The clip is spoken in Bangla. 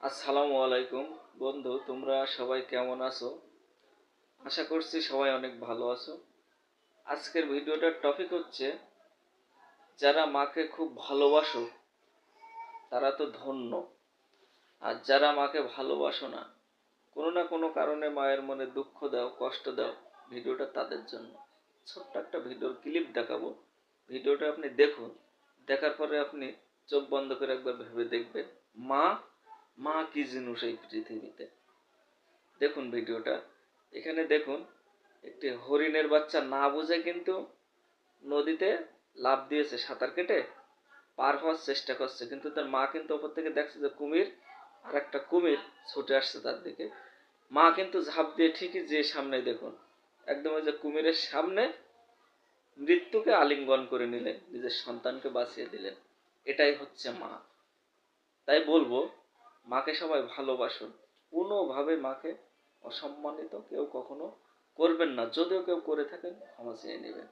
আসসালামু আলাইকুম। বন্ধু, তোমরা সবাই কেমন আছো? আশা করছি সবাই অনেক ভালো আছো। আজকের ভিডিওটার টপিক হচ্ছে, যারা মাকে খুব ভালোবাসো, তারা তো ধন্য। আর যারা মাকে ভালোবাসো না, কোনো না কোনো কারণে মায়ের মনে দুঃখ দাও, কষ্ট দাও ভিডিওটা তাদের জন্য। ছোট্ট একটা ভিডিওর ক্লিপ দেখাবো। ভিডিওটা আপনি দেখুন। দেখার পরে আপনি চোখ বন্ধ করে একবার ভেবে দেখবেন, মা মা কি জিনিস এই পৃথিবীতে? দেখুন ভিডিওটা। এখানে দেখুন, একটি হরিণের বাচ্চা না বুঝে কিন্তু নদীতে লাফ দিয়েছে, সাঁতার কেটে পার হওয়ার চেষ্টা করছে। কিন্তু তার মা কিন্তু ওপর থেকে দেখছে যে কুমির আর একটা কুমির ছুটে আসছে তার দিকে। মা কিন্তু ঝাঁপ দিয়ে ঠিকই যে সামনে দেখুন, একদম ওই যে কুমিরের সামনে মৃত্যুকে আলিঙ্গন করে নিলেন, নিজের সন্তানকে বাঁচিয়ে দিলেন। এটাই হচ্ছে মা। তাই বলব মাকে সবাই ভালোবাসুন। কোনোভাবে মাকে অসম্মানিত কেউ কখনো করবেন না। যদিও কেউ করে থাকেন, ক্ষমা চেয়ে নেবেন।